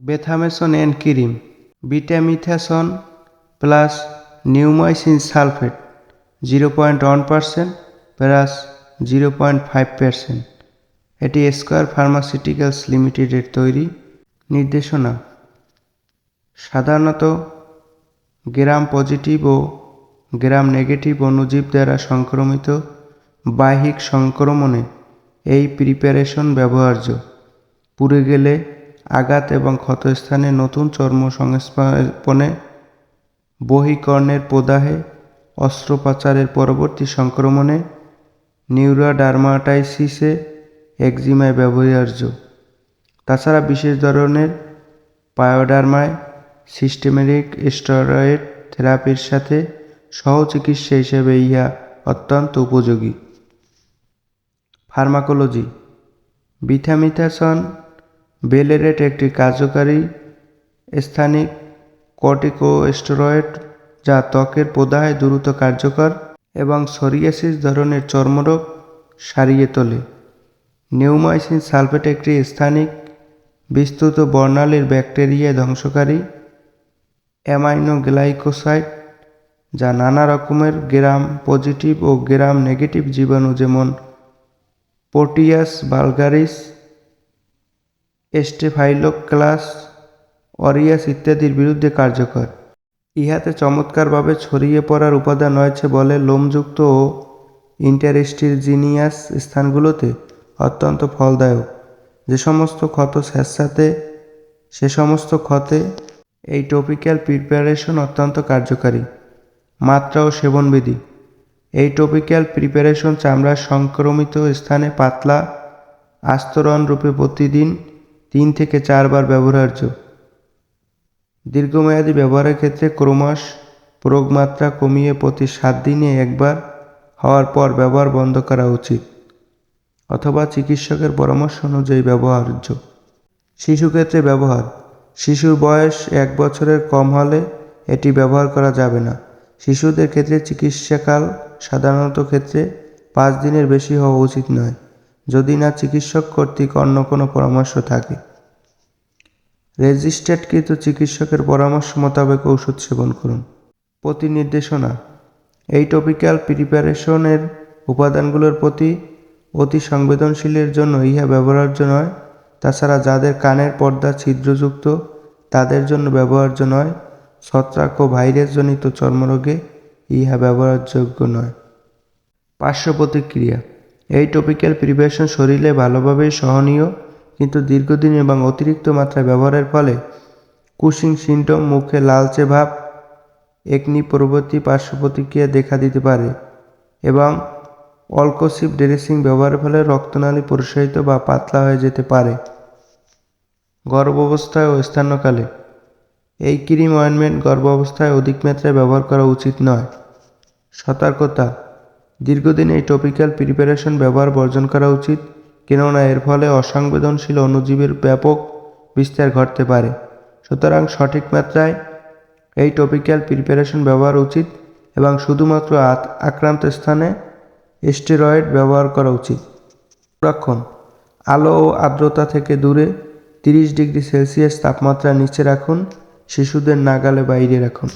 Betamethasone and cream betamethasone plus neomycin sulphate zero point one percent plus zero point five percent এটি Square Pharmaceuticals লিমিটেডের তৈরি নির্দেশনা। সাধারণত gram positive ও gram negative অণুজীব দ্বারা সংক্রমিত বাহ্যিক সংক্রমণে এই প্রিপারেশন ব্যবহার্য। পুড়ে গেলে আঘাত এবং ক্ষতস্থানে নতুন চর্ম সংস্থাপনে বহিকর্ণের প্রদাহে অস্ত্রোপচারের পরবর্তী সংক্রমণে নিউরাডার্মাটাইসিসে একজিমায় ব্যবহার্য। তাছাড়া বিশেষ ধরনের পায়োডার্মায় সিস্টেমেটিক স্টেরয়েড থেরাপির সাথে সহচিকিৎসা হিসেবে ইহা অত্যন্ত উপযোগী। ফার্মাকোলজি বিথামিথাসন বেলেরেট একটি কার্যকারী স্থানিক কর্টিকোস্টেরয়েড যা ত্বকের প্রদাহে দ্রুত কার্যকর এবং সোরিয়াসিস ধরনের চর্মরোগ সারিয়ে তোলে। নিউমাইসিন সালফেট একটি স্থানিক বিস্তৃত বর্ণালীর ব্যাকটেরিয়া ধ্বংসকারী অ্যামাইনোগ্লাইকোসাইড যা নানা রকমের গ্রাম পজিটিভ ও গ্রাম নেগেটিভ জীবাণু যেমন পোটিয়াস বালগারিস স্টেফাইলোক্লাস অরিয়াস ইত্যাদির বিরুদ্ধে কার্যকর। ইহাতে চমৎকারভাবে ছড়িয়ে পড়ার উপাদান রয়েছে বলে লোমযুক্ত ও ইন্টারেস্টিজিনিয়াস স্থানগুলোতে অত্যন্ত ফলদায়ক। যে সমস্ত ক্ষত স্যাঁতস্যাঁতে, সে সমস্ত ক্ষতে এই টপিক্যাল প্রিপারেশন অত্যন্ত কার্যকারী। মাত্রা ও সেবনবিধি। এই টপিক্যাল প্রিপারেশন চামড়ার সংক্রমিত স্থানে পাতলা আস্তরণ রূপে প্রতিদিন তিন থেকে চারবার ব্যবহার্য। দীর্ঘমেয়াদী ব্যবহারের ক্ষেত্রে ক্রমাস প্রয়োগ কমিয়ে প্রতি সাত দিনে একবার হওয়ার পর ব্যবহার বন্ধ করা উচিত, অথবা চিকিৎসকের পরামর্শ অনুযায়ী ব্যবহার্য। শিশু ক্ষেত্রে ব্যবহার। শিশুর বয়স এক বছরের কম হলে এটি ব্যবহার করা যাবে না। শিশুদের ক্ষেত্রে চিকিৎসাকাল সাধারণত ক্ষেত্রে পাঁচ দিনের বেশি হওয়া উচিত নয়। যদি না চিকিৎসক কর্তৃক অন্য কোনো পরামর্শ থাকে। রেজিস্টার্ডকৃত চিকিৎসকের পরামর্শ মোতাবেক ঔষধ সেবন করুন। প্রতি নির্দেশনা, এই টপিক্যাল প্রিপারেশনের উপাদানগুলোর প্রতি অতি সংবেদনশীলের জন্য ইহা ব্যবহার্য নয়। তাছাড়া যাদের কানের পর্দা ছিদ্রযুক্ত, তাদের জন্য ব্যবহার্য নয়। ছত্রাক ও ভাইরাসজনিত চর্মরোগে ইহা ব্যবহারযোগ্য নয়। পার্শ্ব প্রতিক্রিয়া এই টপিক্যাল প্রিপারেশন শরীরে ভালোভাবেই সহনীয়, কিন্তু দীর্ঘদিন এবং অতিরিক্ত মাত্রায় ব্যবহারের ফলে কুশিং সিন্ডম মুখে লালচে ভাব একনি পরবর্তী পার্শ্ব প্রতিক্রিয়া দেখা দিতে পারে এবং অল্কোসিভ ড্রেসিং ব্যবহারের ফলে রক্তনালী প্রসারিত বা পাতলা হয়ে যেতে পারে। গর্ভাবস্থায় ও স্থানকালে এই ক্রিম অয়েনমেন্ট গর্ভাবস্থায় অধিক মাত্রায় ব্যবহার করা উচিত নয়। সতর্কতা দীর্ঘদিন এই টপিক্যাল প্রিপারেশন ব্যবহার বর্জন করা উচিত, কেননা এর ফলে অসংবেদনশীল অণুজীবের ব্যাপক বিস্তার ঘটতে পারে। সুতরাং সঠিক মাত্রায় এই টপিক্যাল প্রিপারেশন ব্যবহার উচিত এবং শুধুমাত্র আক্রান্ত স্থানে স্টেরয়েড ব্যবহার করা উচিত। সংরক্ষণ আলো ও আর্দ্রতা থেকে দূরে তিরিশ ডিগ্রি সেলসিয়াস তাপমাত্রা নিচে রাখুন, শিশুদের নাগালে বাইরে রাখুন।